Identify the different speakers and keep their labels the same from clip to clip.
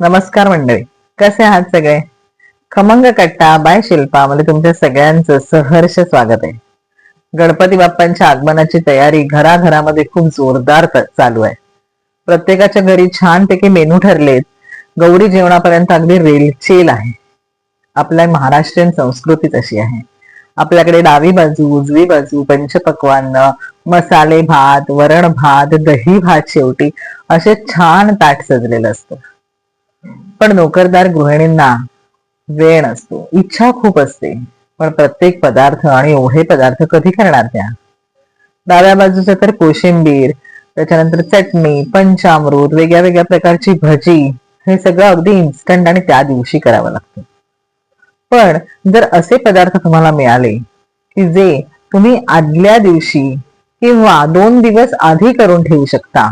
Speaker 1: नमस्कार मंडळी. कसे आहात सगळे? खमंग कट्टा बाय शिल्पा मध्ये तुमच्या सगळ्यांचं सहर्ष स्वागत आहे. गणपती बाप्पांच्या आगमनाची तयारी घराघरामध्ये खूप जोरदार चालू आहे. प्रत्येकाच्या घरी छानपैकी मेनू ठरलेत. गौरी जेवणापर्यंत अगदी रेलचेल आहे. आपल्या महाराष्ट्रीयन संस्कृती तशी आहे. आपल्याकडे डावी बाजू उजवी बाजू पंचपक्वान्न मसाले भात वरण भात दही भात शेवटी असे छान ताट सजलेलं असतं. पण नोकरदार गृहिणींना वेळ नसतो. इच्छा खूप असते. पण प्रत्येक पदार्थ आणि एवढे पदार्थ कधी करणार त्या? डाव्या बाजूचं तर कोशिंबीर त्याच्यानंतर चटणी पंचामृत वेगळ्या वेगळ्या प्रकारची भजी हे सगळं अगदी इन्स्टंट आणि त्या दिवशी करावं लागतं. पण जर असे पदार्थ तुम्हाला मिळाले की जे तुम्ही आदल्या दिवशी किंवा दोन दिवस आधी करून ठेवू शकता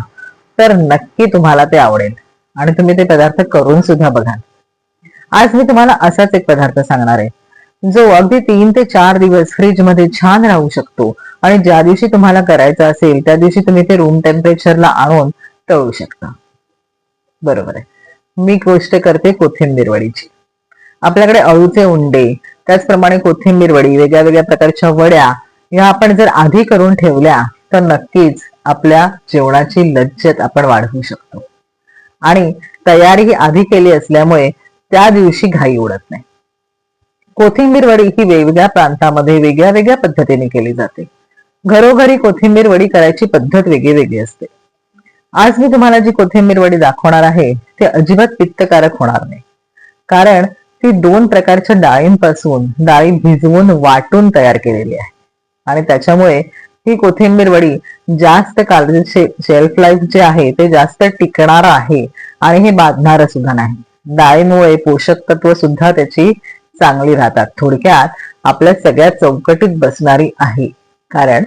Speaker 1: तर नक्की तुम्हाला ते आवडेल. आणि तुम्ही ते पदार्थ करून सुद्धा बघाल आज मी तुम्हाला असाच एक पदार्थ सांगणार आहे. जो अगदी तीन ते चार दिवस फ्रीजमध्ये छान राहू शकतो. आणि ज्या दिवशी तुम्हाला करायचं असेल त्या दिवशी तुम्ही ते रूम टेम्परेचरला आणून तळू शकता. बरोबर आहे. मी गोष्ट करते कोथिंबीर वडीची. आपल्याकडे अळूचे उंडे त्याचप्रमाणे कोथिंबीर वडी वेगळ्या वेगळ्या प्रकारच्या वड्या या आपण जर आधी करून ठेवल्या तर नक्कीच आपल्या जेवणाची लज्जत आपण वाढवू शकतो. आणि तयारी ही आधी केली असल्यामुळे त्या दिवशी घाई उडत नाही. कोथिंबीर वडी ही वेगवेगळ्या प्रांतामध्ये वेगळ्या वेगळ्या पद्धतीने केली जाते. घरोघरी कोथिंबीर वडी करायची पद्धत वेगळी वेगळी असते. आज मी तुम्हाला जी कोथिंबीर वडी दाखवणार आहे ते अजिबात पित्तकारक होणार नाही. कारण ती दोन प्रकारच्या डाळींपासून डाळी भिजवून वाटून तयार केलेली आहे. आणि त्याच्यामुळे ही कोथिंबीर वडी जास्त काल शेल्फ लाईफ जे आहे ते जास्त टिकणार आहे. आणि हे बांधणार सुद्धा नाही. डाळीमुळे पोषक तत्व सुद्धा त्याची चांगली राहतात. थोडक्यात आपल्या सगळ्या चौकटीत बसणारी आहे. कारण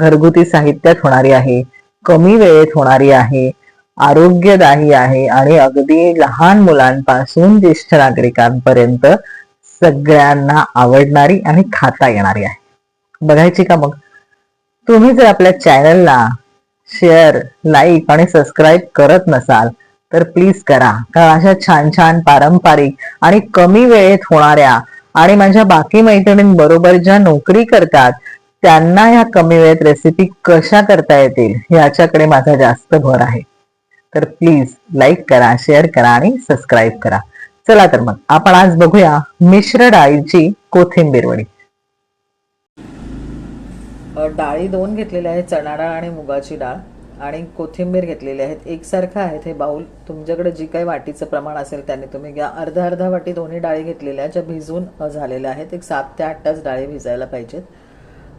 Speaker 1: घरगुती साहित्यात होणारी आहे कमी वेळेत होणारी आहे आरोग्यदायी आहे आणि अगदी लहान मुलांपासून ज्येष्ठ नागरिकांपर्यंत सगळ्यांना आवडणारी आणि खाता येणारी आहे. बघायची का मग? तुम्ही जर आपल्या चॅनलला शेअर लाईक आणि सबस्क्राईब करत नसाल तर प्लीज करा. कारण अशा छान छान पारंपरिक आणि कमी वेळेत होणाऱ्या आणि माझ्या बाकी मैत्रिणींबरोबर ज्या नोकरी करतात त्यांना ह्या कमी वेळेत रेसिपी कशा करता येतील याच्याकडे माझा जास्त भर आहे. तर प्लीज लाईक करा शेअर करा आणि सबस्क्राईब करा. चला तर मग आपण आज बघूया मिश्र डाळीची कोथिंबीर वडी. डाळी दोन घेतलेल्या आहेत चणा डाळ आणि मुगाची डाळ आणि कोथिंबीर घेतलेली आहेत. एकसारखं आहेत हे बाऊल तुमच्याकडे जी काही वाटीचं प्रमाण असेल त्याने तुम्ही घ्या. अर्धा अर्धा वाटी दोन्ही डाळी घेतलेल्या आहेत ज्या भिजून झालेल्या आहेत. एक सात ते आठ तास डाळी भिजायला पाहिजेत.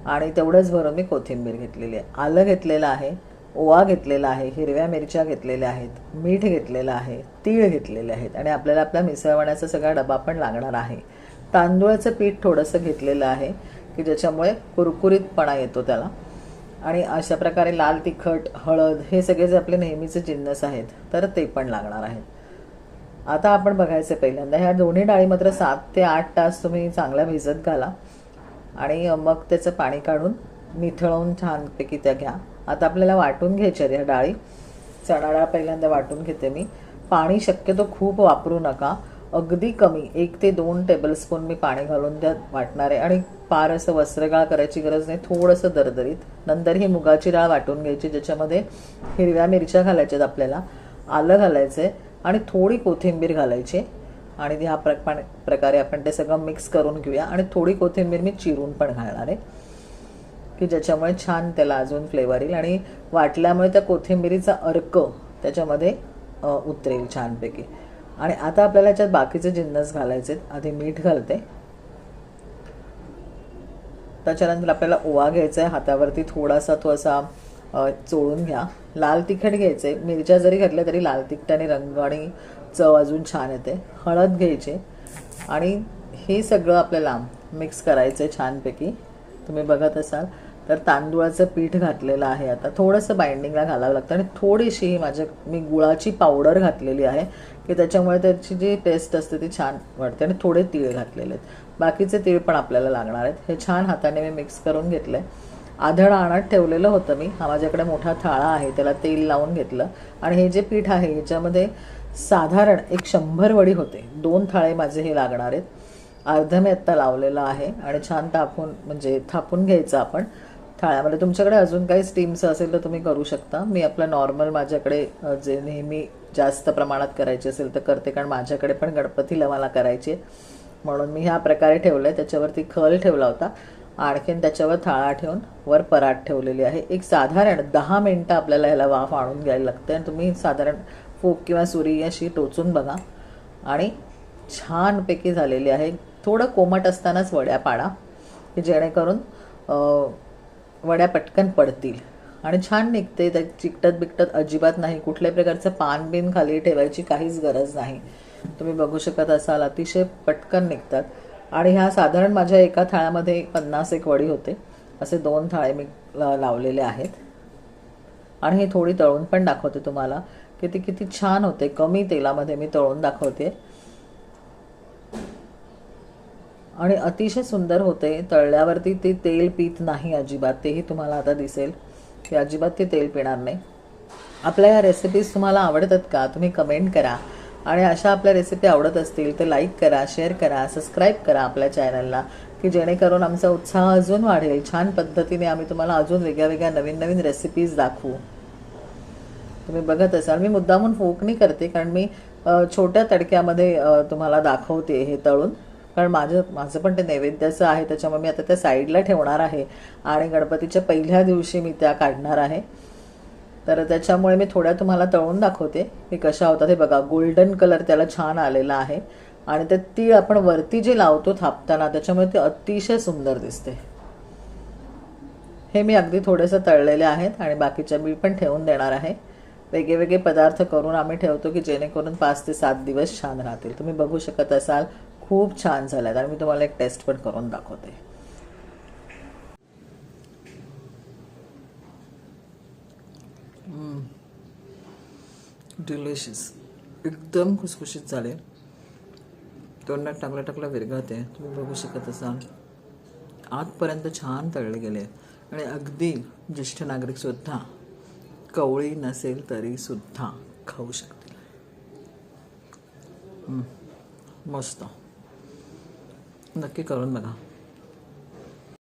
Speaker 1: आणि तेवढंच भरून मी कोथिंबीर घेतलेली आहे. आलं घेतलेलं आहे ओवा घेतलेला आहे हिरव्या मिरच्या घेतलेल्या आहेत मीठ घेतलेलं आहे तीळ घेतलेले आहेत. आणि आपल्याला आपला मिसळवण्याचा सगळा डबा पण लागणार आहे. तांदूळाचं पीठ थोडंसं घेतलेलं आहे. की ज्याच्यामुळे कुरकुरीतपणा येतो त्याला. आणि अशा प्रकारे लाल तिखट हळद हे सगळे जे आपले नेहमीचे जिन्नस आहेत तर ते पण लागणार आहेत. आता आपण बघायचं पहिल्यांदा ह्या दोन्ही डाळी मात्र सात ते आठ तास तुम्ही चांगल्या भिजत घाला. आणि मग त्याचं पाणी काढून निथळवून छानपैकी त्या घ्या. आता आपल्याला वाटून घ्यायच्या ह्या डाळी. चणा डाळ पहिल्यांदा वाटून घेते मी. पाणी शक्यतो खूप वापरू नका. अगदी कमी एक ते दोन टेबलस्पून मी पाणी घालून त्यात वाटणार. आहे आणि फार असं वस्त्रगाळ करायची गरज नाही थोडंसं दरदरीत. नंतर ही मुगाची डाळ वाटून घ्यायची ज्याच्यामध्ये हिरव्या मिरच्या घालायच्यात आपल्याला आलं घालायचं आहे आणि थोडी कोथिंबीर घालायची. आणि ह्या प्र प्रकारे आपण ते सगळं मिक्स करून घेऊया. आणि थोडी कोथिंबीर मी चिरून पण घालणार आहे की ज्याच्यामुळे छान त्याला अजून फ्लेवर येईल. आणि वाटल्यामुळे त्या कोथिंबिरीचा अर्क त्याच्यामध्ये उतरेल छानपैकी. आणि आता आपल्याला याच्यात बाकीचे जिन्नस घालायचे आहेत. आधी मीठ घालते. त्याच्यानंतर आपल्याला ओवा घ्यायचा आहे हातावरती थोडासा तो असा चोळून घ्या. लाल तिखट घ्यायचे. मिरच्या जरी घातल्या तरी लाल तिखटाने रंग आणि चव अजून छान येते. हळद घ्यायची. आणि हे सगळं आपल्याला मिक्स करायचं आहे छानपैकी. तुम्ही बघत असाल. तर तांदूळाचं पीठ घातलेलं आहे आता. थोडंसं बाइंडिंगला घालावं लागतं. आणि थोडीशी माझ्या मी गुळाची पावडर घातलेली आहे की त्याच्यामुळे त्याची जी टेस्ट असते ती छान वाटते आणि थोडे तीळ घातलेले आहेत. बाकीचे तीळ पण आपल्याला लागणार आहेत. हे छान हाताने मी मिक्स करून घेतलं आहे आधळ आणत ठेवलेलं होतं मी. हा माझ्याकडे मोठा थाळा आहे. त्याला तेल लावून घेतलं. आणि हे जे पीठ आहे ह्याच्यामध्ये
Speaker 2: साधारण एक शंभर वडी होते. दोन थाळे माझे हे लागणार आहेत. अर्ध मी आत्ता लावलेलं आहे. आणि छान तापून म्हणजे थापून घ्यायचं आपण. थाळ्यामध्ये तुमच्याकडे अजून काही स्टीमचं असेल तर तुम्ही करू शकता. मी आपलं नॉर्मल माझ्याकडे जे नेहमी जास्त प्रमाणात करायचे असेल तर करते कारण माझ्याकडे पण गणपतीला मला करायचे. म्हणून मी ह्या प्रकारे ठेवलं आहे त्याच्यावरती खल ठेवला होता. आणखीन त्याच्यावर थाळा ठेवून वर परात ठेवलेली आहे. एक साधारण दहा मिनटं आपल्याला ह्याला वाफ आणून घ्यायला लागते आणि तुम्ही साधारण फोक किंवा सुरी अशी टोचून बघा. आणि छानपैकी झालेली आहे. थोडं कोमट असतानाच वड्या पाडा की जेणेकरून वड्या पटकन पडतील. आणि छान निघते त्या चिकटत बिकटत अजिबात नाही. कुठल्याही प्रकारचं पान बिन खाली ठेवायची काहीच गरज नाही. तुम्ही बघू शकत असाल अतिशय पटकन निघतात. आणि ह्या साधारण माझ्या एका थाळ्यामध्ये पन्नास एक वडी होते. असे दोन थाळे मी लावलेले आहेत. आणि हे थोडी तळून पण दाखवते तुम्हाला. की ती किती छान होते. कमी तेलामध्ये मी तळून दाखवते. आणि अतिशय सुंदर होते. तळल्यावरती ते तेल पित नाही अजिबात. तेही तुम्हाला आता दिसेल की अजिबात ते तेल पिणार नाही. आपल्या या रेसिपीज तुम्हाला आवडतात का? तुम्ही कमेंट करा. आणि अशा आपल्या रेसिपी आवडत असतील तर लाईक करा शेअर करा सबस्क्राईब करा आपल्या चॅनलला की जेणेकरून आमचा उत्साह अजून वाढेल. छान पद्धतीने आम्ही तुम्हाला अजून वेगळ्या वेगळ्या नवीन नवीन रेसिपीज दाखवू. तुम्ही बघत असाल. मी मुद्दामून फोकणी करते कारण मी छोट्या तडक्यामध्ये तुम्हाला दाखवते हे तळून. कारण माझं माझं पण ते नैवेद्याचं आहे त्याच्यामुळे मी आता त्या साईडला ठेवणार आहे. आणि गणपतीच्या पहिल्या दिवशी मी त्या काढणार आहे. तर त्याच्यामुळे मी थोड्या तुम्हाला तळून दाखवते की कशा होतात हे बघा. गोल्डन कलर त्याला छान आलेला आहे. आणि ते ती आपण वरती जे लावतो थापताना त्याच्यामुळे ते अतिशय सुंदर दिसते. हे मी अगदी थोडेसं तळलेले आहेत आणि बाकीच्या मी पण ठेवून देणार आहे. वेगळे वेगळे पदार्थ करून आम्ही ठेवतो की जेणेकरून पाच ते सात दिवस छान राहतील. तुम्ही बघू शकत असाल खूप छान झाल्यात आणि मी तुम्हाला एक टेस्ट पण करून दाखवते. डिलिशियस एकदम खुसखुशीत झाले. तोंडात टाकल्या टाकल्या विरघळते. तुम्ही बघू शकत असाल. आतपर्यंत छान तळले गेले. आणि अगदी ज्येष्ठ नागरिकसुद्धा कवळी नसेल तरी सुद्धा खाऊ शकतील. मस्त. नक्की करून बघा.